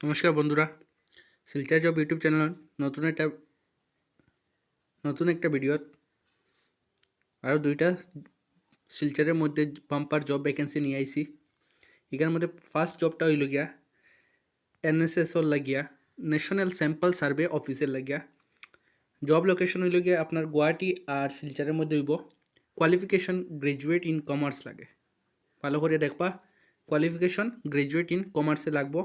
নমস্কার বন্ধুরা। Silchar job YouTube channel নতুন একটা নতুন একটা ভিডিওত আরও দুইটা শিলচারের মধ্যে বাম্পার জব ভ্যাকেন্সি নিয়ে আইছি। এখানের মধ্যে ফার্স্ট জবটা হইল গিয়া এন এস এসর লাগিয়া ন্যাশনাল স্যাম্পল সার্ভে অফিসের লাগিয়া। জব লোকেশন হইল গিয়া আপনার গুয়াহাটি আর শিলচারের মধ্যে হইব। কোয়ালিফিকেশন গ্রাজুয়েট ইন কমার্স লাগে। ভালো করে দেখবা কোয়ালিফিকেশন গ্রাজুয়েট ইন কমার্সে লাগবো।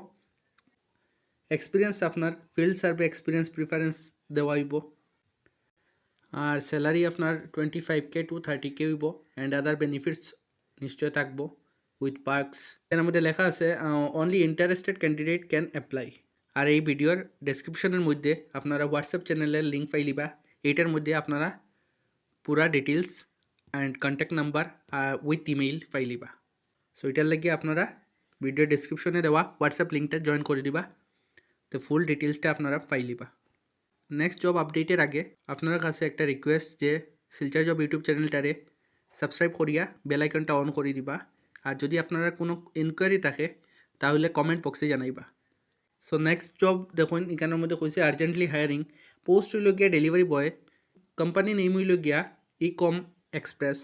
এক্সপিরিয়েন্স আপনার ফিল্ড সার্ভে এক্সপিরিয়েন্স প্রিফারেন্স দেওয়া হইব আর স্যালারি আপনার twenty five K to thirty K হইব অ্যান্ড আদার বেনিফিটস নিশ্চয় থাকব উইথ পার্কস এর মধ্যে লেখা আছে only interested candidate can apply আর এই ভিডিওর ডেসক্রিপশনের মধ্যে আপনারা হোয়াটসঅ্যাপ চ্যানেলের লিঙ্ক পাইলিবা এইটার মধ্যে আপনারা পুরা details and contact number with email পাইলিবা so এটার লাগে আপনারা ভিডিও ডেসক্রিপশনে দেওয়া হোয়াটসঅ্যাপ লিঙ্কটা জয়েন করে দিবা। তো ফুল ডিটেলসটা আপনারা পাইলিবা নেক্সট জব আপডেটের আগে আপনার কাছে একটা রিকোয়েস্ট যে শিলচার জব ইউটিউব চ্যানেলটারে সাবস্ক্রাইব করিয়া বেল আইকনটা অন করে দিবা। আর যদি আপনারা কোনো ইনকোয়ারি থাকে, তাহলে কমেন্ট বক্সে জানাইবা। সো নেক্সট জব দেখুন, এখানের মধ্যে কইছে আর্জেন্টলি হায়ারিং পোস্ট হইল গিয়া ডেলিভারি বয় কোম্পানি নেম হইল গিয়া ই কম এক্সপ্রেস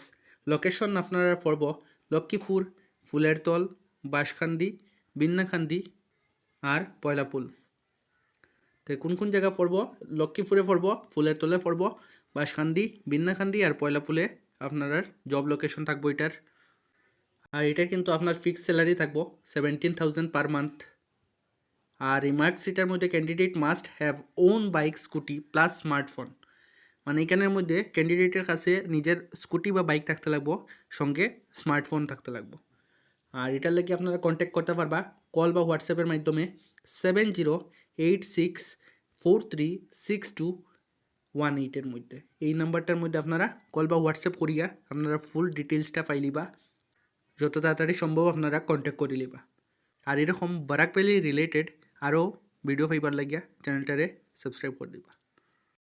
লোকেশন আপনারা পড়ব লক্ষ্মীপুর, ফুলেরতল, বাঁশখান্দি, বিন্নাখান্দি আর পয়লাপুল। তো কোন কোন জায়গা পড়ব? লক্ষ্মীপুরে পড়ব, ফুলের তলে পড়ব বাঁশখান্দি বিন্নাখান্দি আর পয়লাপুলে আপনার আর জব লোকেশন থাকব এটার। আর এটা কিন্তু আপনার ফিক্সড স্যালারি থাকব সেভেন্টিন থাউজেন্ড পার মান্থ আর এই মার্কশিটের মধ্যে candidate must have own bike scooty plus smartphone মানে এখানের মধ্যে ক্যান্ডিডেটের কাছে নিজের স্কুটি বা বাইক থাকতে লাগবো, সঙ্গে স্মার্টফোন থাকতে লাগবো। আর এটার লাগে আপনারা কন্ট্যাক্ট করতে পারবা কল বা হোয়াটসঅ্যাপের মাধ্যমে। Seven zero eight six four three six two one এইটের মধ্যে। এই নাম্বারটার মধ্যে আপনারা কল বা হোয়াটসঅ্যাপ করিয়া আপনারা ফুল ডিটেলসটা পাইলিবা যত তাড়াতাড়ি সম্ভব আপনারা কন্ট্যাক্ট করে লিবা। আর এরকম বারাক পেলি রিলেটেড আরও ভিডিও পাইবার লাগিয়া চ্যানেলটারে সাবস্ক্রাইব করে দিবা।